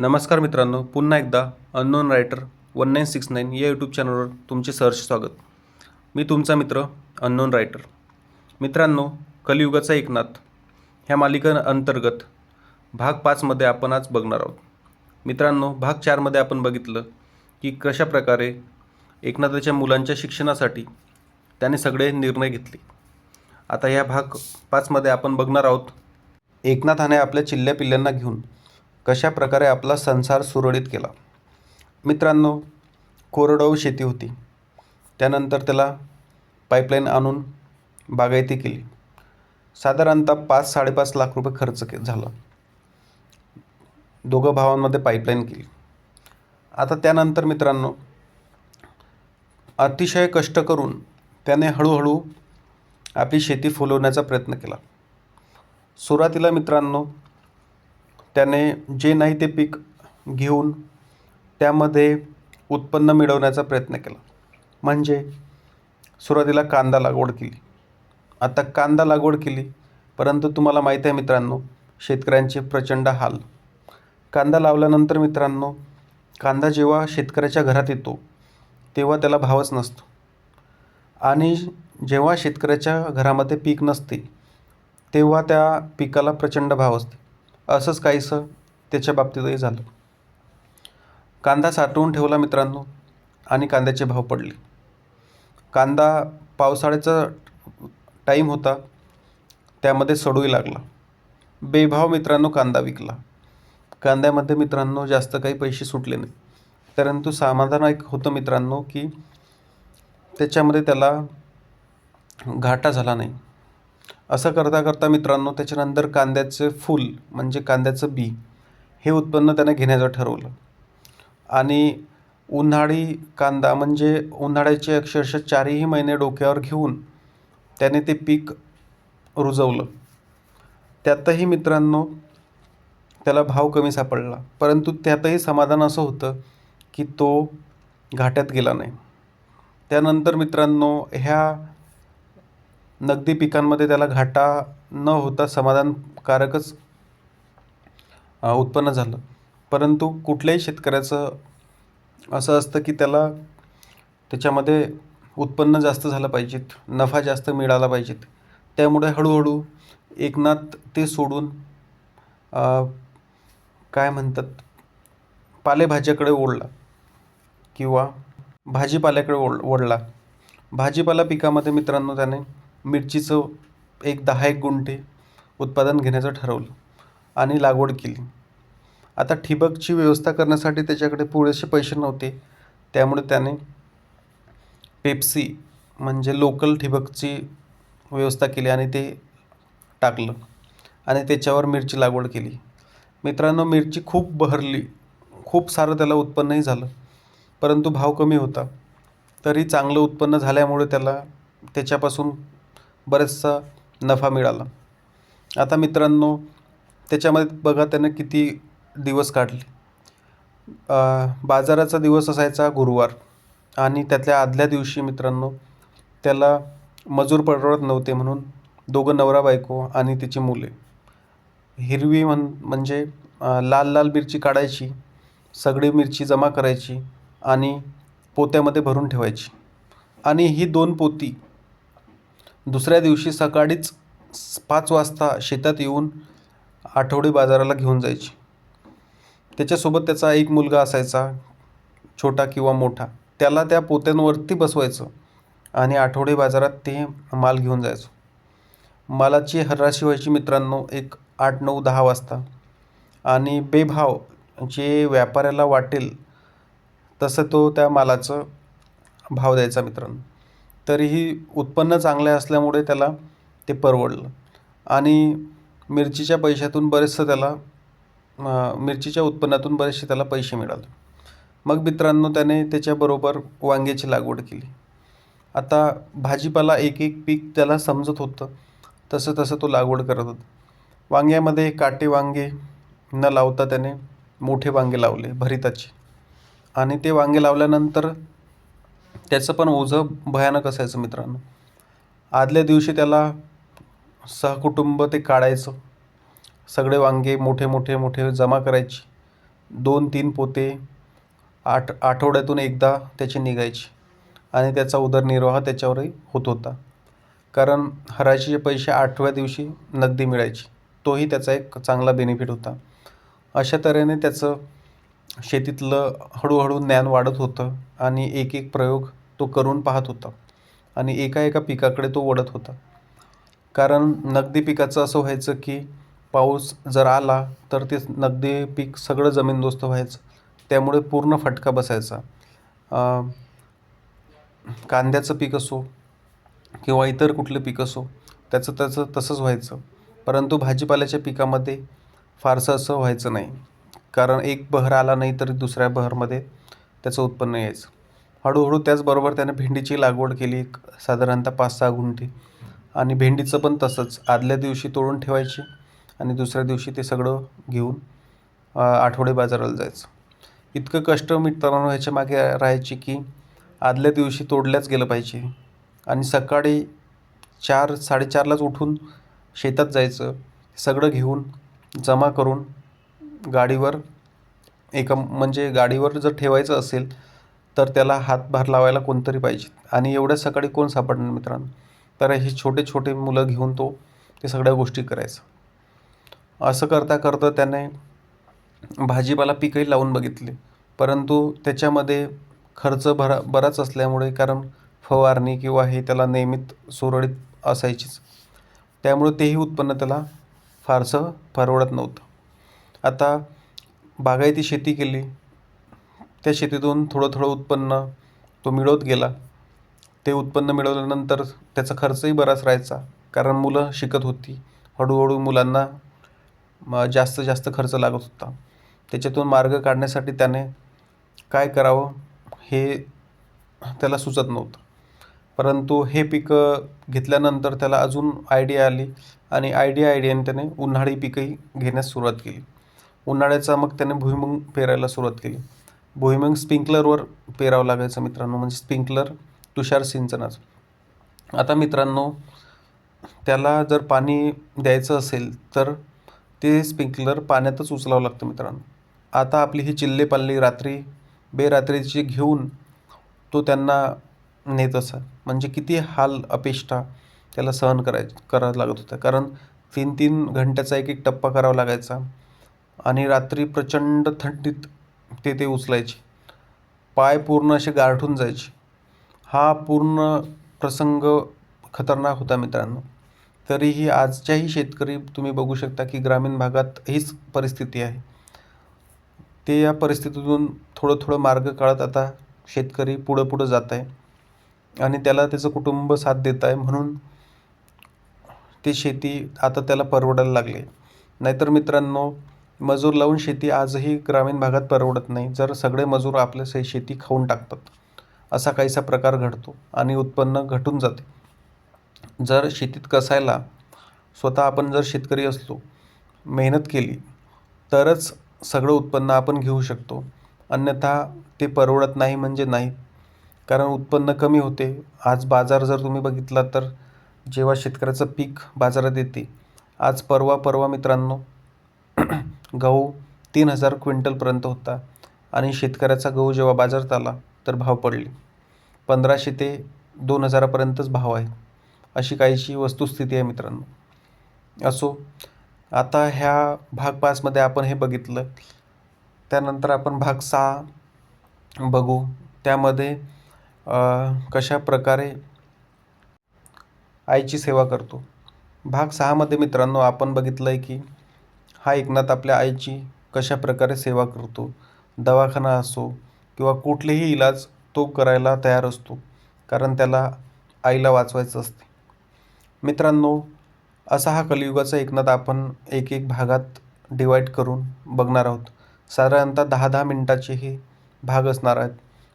नमस्कार मित्रांनो पुन्हा एकदा unknown writer one nine six nine या यूट्यूब चॅनलवर तुमचे सहर्ष स्वागत. मी तुमचा मित्र अननोन रायटर मित्रांनो कलियुगाचा एकनाथ ह्या मालिका अंतर्गत भाग पाचमध्ये आपण आज बघणार आहोत. मित्रांनो भाग चारमध्ये आपण बघितलं की कशा प्रकारे एकनाथाच्या मुलांच्या शिक्षणासाठी त्याने सगळे निर्णय घेतले. आता ह्या भाग पाचमध्ये आपण बघणार आहोत. एकनाथाने आपल्या चिल्ल्या पिल्ल्यांना घेऊन कशा प्रकारे आपला संसार सुरळीत केला? मित्रांनो कोरडवाहू शेती होती. त्यानंतर त्याला पाईपलाईन आणून बागायती केली. साधारणतः पाच साडेपाच लाख रुपये खर्च के झाला. दोघं भावांमध्ये पाईपलाईन केली. आता त्यानंतर मित्रांनो अतिशय कष्ट करून त्याने हळूहळू आपली शेती फुलवण्याचा प्रयत्न केला. सुरुवातीला मित्रांनो त्याने जे नाही ते पीक घेऊन त्यामध्ये उत्पन्न मिळवण्याचा प्रयत्न केला. म्हणजे सुरुवातीला कांदा लागवड केली. आता कांदा लागवड केली परंतु तुम्हाला माहीत आहे मित्रांनो शेतकऱ्यांचे प्रचंड हाल. कांदा लावल्यानंतर मित्रांनो कांदा जेव्हा शेतकऱ्याच्या घरात येतो तेव्हा त्याला भावच नसतो. आणि जेव्हा शेतकऱ्याच्या घरामध्ये पीक नसते तेव्हा त्या पिकाला प्रचंड भाव असते. असंच काहीसं त्याच्या बाबतीतही झालं. कांदा साठवून ठेवला मित्रांनो आणि कांद्याचे भाव पडले. कांदा पावसाळ्याचा टाईम होता त्यामध्ये सडूही लागला. बेभाव मित्रांनो कांदा विकला. कांद्यामध्ये मित्रांनो जास्त काही पैसे सुटले नाही. परंतु समाधान एक होतं मित्रांनो की त्याच्यामध्ये त्याला घाटा झाला नाही. असं करता करता मित्रांनो त्याच्यानंतर कांद्याचे फूल म्हणजे कांद्याचं बी हे उत्पन्न त्याने घेण्याचं ठरवलं. आणि उन्हाळी कांदा म्हणजे उन्हाळ्याचे अक्षरशः चारही महिने डोक्यावर घेऊन त्याने ते पीक रुजवलं. त्यातही मित्रांनो त्याला भाव कमी सापडला. परंतु त्यातही समाधान असं होतं की तो घाट्यात गेला नाही. त्यानंतर मित्रांनो ह्या नगदी पिकांमध्ये त्याला घाटा न होता समाधानकारकच उत्पन्न झालं. परंतु कुठल्याही शेतकऱ्याचं असं असतं की त्याला त्याच्यामध्ये उत्पन्न जास्त झालं पाहिजेत नफा जास्त मिळाला पाहिजेत. त्यामुळे हळूहळू एकनाथ ते सोडून काय म्हणतात पालेभाज्याकडे ओढला किंवा भाजीपाल्याकडे ओढ ओढला. भाजीपाला पिकामध्ये मित्रांनो त्याने मिरचीचं एक दहा एक गुंठे उत्पादन घेण्याचं ठरवलं आणि लागवड केली. आता ठिबकची व्यवस्था करण्यासाठी त्याच्याकडे पुरेसे पैसे नव्हते. त्यामुळे त्याने पेप्सी म्हणजे लोकल ठिबकची व्यवस्था केली आणि ते टाकलं आणि त्याच्यावर मिरची लागवड केली. मित्रांनो मिरची खूप बहरली खूप सारं त्याला उत्पन्नही झालं परंतु भाव कमी होता. तरी चांगलं उत्पन्न झाल्यामुळे त्याला त्याच्यापासून बरेचसा नफा मिळाला. आता मित्रांनो त्याच्यामध्ये बघा त्यानं किती दिवस काढले. बाजाराचा दिवस असायचा गुरुवार आणि त्यातल्या आदल्या दिवशी मित्रांनो त्याला मजूर परवडत नव्हते म्हणून दोघं नवरा बायको आणि तिची मुले. हिरवी म्हण म्हणजे लाल लाल मिरची काढायची सगळी मिरची जमा करायची आणि पोत्यामध्ये भरून ठेवायची. आणि ही दोन पोती दुसऱ्या दिवशी सकाळीच पाच वाजता शेतात येऊन आठवडी बाजाराला घेऊन जायची. त्याच्यासोबत त्याचा एक मुलगा असायचा छोटा किंवा मोठा. त्याला त्या पोत्यांवरती बसवायचं आणि आठवडे बाजारात ते माल घेऊन जायचो. मालाची हर्राशी व्हायची मित्रांनो एक आठ नऊ दहा वाजता. आणि बेभाव जे व्यापाऱ्याला वाटेल तसं तो त्या मालाचं भाव द्यायचा मित्रांनो. तरीही उत्पन्न चांगले असल्यामुळे त्याला ते परवडलं. आणि मिरचीच्या पैशातून बरेचसं त्याला मिरचीच्या उत्पन्नातून बरेचसे त्याला पैसे मिळाले. मग मित्रांनो त्याने त्याच्याबरोबर वांग्याची लागवड केली. आता भाजीपाला एक एक पीक त्याला समजत होतं. तसं तसं तो लागवड करत होता. वांग्यामध्ये काटे वांगे न लावता त्याने मोठे वांगे लावले भरिताचे. आणि ते वांगे लावल्यानंतर त्याचं पण ओझं भयानक असायचं मित्रांनो. आदल्या दिवशी त्याला सहकुटुंब ते काढायचं. सगळे वांगे मोठे मोठे मोठे जमा करायची. दोन तीन पोते आठ आठवड्यातून एकदा त्याची निघायची आणि त्याचा उदरनिर्वाह त्याच्यावरही होत होता. कारण हराशीचे पैसे आठव्या दिवशी नगदी मिळायची. तोही त्याचा एक चांगला बेनिफिट होता. अशा तऱ्हेने त्याचं शेतीतलं हळूहळू ज्ञान वाढत होतं आणि एक एक प्रयोग तो करून पाहत होता आणि एका एका पिकाकडे तो वळत होता. कारण नगदी पिकाचं असं व्हायचं की पाऊस जर आला तर ते नगदी पीक सगळं जमीनदोस्त व्हायचं. त्यामुळे पूर्ण फटका बसायचा. कांद्याचं पीक असो किंवा इतर कुठलं पीक असो त्याचं त्याचं तसंच व्हायचं. परंतु भाजीपाल्याच्या पिकामध्ये फारसं असं व्हायचं नाही. कारण एक बहर आला नाही तर दुसऱ्या बहरमध्ये त्याचं उत्पन्न यायचं. हळूहळू त्याचबरोबर त्याने भेंडीची लागवड केली एक साधारणतः पाच सहा गुंठी. आणि भेंडीचं पण तसंच आदल्या दिवशी तोडून ठेवायची आणि दुसऱ्या दिवशी ते सगळं घेऊन आठवडे बाजाराला जायचं. इतकं कष्ट मित्रांनो ह्याच्या मागे राहायची की आदल्या दिवशी तोडल्याच गेलं पाहिजे. आणि सकाळी चार साडेचारलाच उठून शेतात जायचं सगळं घेऊन जमा करून गाडीवर एका म्हणजे गाडीवर जर ठेवायचं असेल तर त्याला हातभार लावायला कोणतरी पाहिजे. आणि एवढ्या सकाळी कोण सापडणार मित्रांनो? तर हे छोटे छोटे मुलं घेऊन तो ते सगळ्या गोष्टी करायचं. असं करता करता त्याने भाजीपाला पिकही लावून बघितले. परंतु त्याच्यामध्ये खर्च भरा बराच असल्यामुळे कारण फवारणी किंवा हे त्याला नियमित सुरळीत असायचीच. त्यामुळे तेही उत्पन्न त्याला फारसं परवडत नव्हतं. आता बागायती शेती केली त्या शेतीतून थोडं थोडं उत्पन्न तो मिळवत गेला. ते उत्पन्न मिळवल्यानंतर त्याचा खर्चही बराच राहायचा. कारण मुलं शिकत होती. हळूहळू मुलांना म जास्त जास्त खर्च लागत होता. त्याच्यातून मार्ग काढण्यासाठी त्याने काय करावं हे त्याला सुचत नव्हतं. परंतु हे पिकं घेतल्यानंतर त्याला अजून आयडिया आली आणि आयडिया आयडियाने त्याने उन्हाळी पिकंही घेण्यास सुरुवात केली. उन्हाळ्याचा मग त्याने भुईमुंग पेरायला सुरुवात केली. भुईमुग स्प्रिंकलरवर पेरावं लागायचं मित्रांनो म्हणजे स्प्रिंकलर तुषार सिंचनाचं आता मित्रांनो त्याला जर पाणी द्यायचं असेल तर ते स्प्रिंकलर पाण्यातच उचलावं लागतं मित्रांनो. आता आपली ही चिल्लेपाल्ली रात्री बेरात्रीची घेऊन तो त्यांना नेत असा म्हणजे किती हाल अपेष्टा त्याला सहन कराय करावं लागत होत्या कारण तीन तीन घंट्याचा एक एक टप्पा करावा लागायचा. आणि रात्री प्रचंड थंडीत ते ते उचलायचे. पाय पूर्ण असे गारठून जायचे. हा पूर्ण प्रसंग खतरनाक होता मित्रांनो. तरीही आजच्याही शेतकरी तुम्ही बघू शकता की ग्रामीण भागात हीच परिस्थिती आहे. ते या परिस्थितीतून थोडं थोडं मार्ग काढत आता शेतकरी पुढं पुढं जात आहे आणि त्याला त्याचं कुटुंब साथ देत आहे म्हणून ते शेती आता त्याला परवडायला लागले. नाहीतर मित्रांनो मजूर लावून शेती आजही ग्रामीण भागात परवडत नाही. जर सगळे मजूर आपल्या से शेती खाऊन टाकतात. असा काहीसा प्रकार घडतो आणि उत्पन्न घटून जाते. जर शेतीत कसायला स्वतः आपण जर शेतकरी असलो मेहनत केली तरच सगळं उत्पन्न आपण घेऊ शकतो. अन्यथा ते परवडत नाही म्हणजे नाही. कारण उत्पन्न कमी होते. आज बाजार जर तुम्ही बघितला तर जेव्हा शेतकऱ्याचं पीक बाजारात येते आज परवा परवा मित्रांनो गहू तीन हजार क्विंटलपर्यंत होता आणि शेतकऱ्याचा गहू जेव्हा बाजारात आला तर भाव पडले. पंधराशे ते दोन हजारापर्यंतच भाव आहे अशी काहीशी वस्तुस्थिती आहे मित्रांनो. असो आता ह्या भाग पाचमध्ये आपण हे बघितलं. त्यानंतर आपण भाग सहा बघू. त्यामध्ये कशा प्रकारे आईची सेवा करतो. भाग सहामध्ये मित्रांनो आपण बघितलं आहे की हा एकनाथ आपल्या आईची कशा प्रकारे सेवा करतो दवाखाना असो किंवा कुठलेही इलाज तो करायला तयार असतो कारण त्याला आईला वाचवायचं असते. मित्रांनो असा हा कलियुगाचा एकनाथ आपण एक एक भागात डिवाईड करून बघणार आहोत. साधारणतः दहा दहा मिनटाचे हे भाग असणार आहेत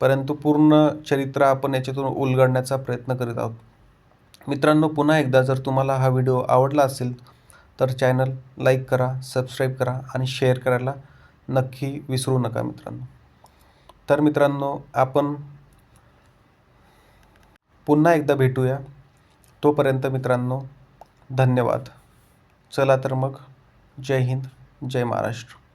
परंतु पूर्ण चरित्र आपण याच्यातून उलगडण्याचा प्रयत्न करीत आहोत. मित्रांनो पुन्हा एकदा जर तुम्हाला हा व्हिडिओ आवडला असेल तर चॅनल लाईक करा सबस्क्राईब करा आणि शेअर करायला नक्की विसरू नका मित्रांनो. तर मित्रांनो आपण पुन्हा एकदा भेटूया. तोपर्यंत मित्रांनो धन्यवाद. चला तर मग जय हिंद जय महाराष्ट्र.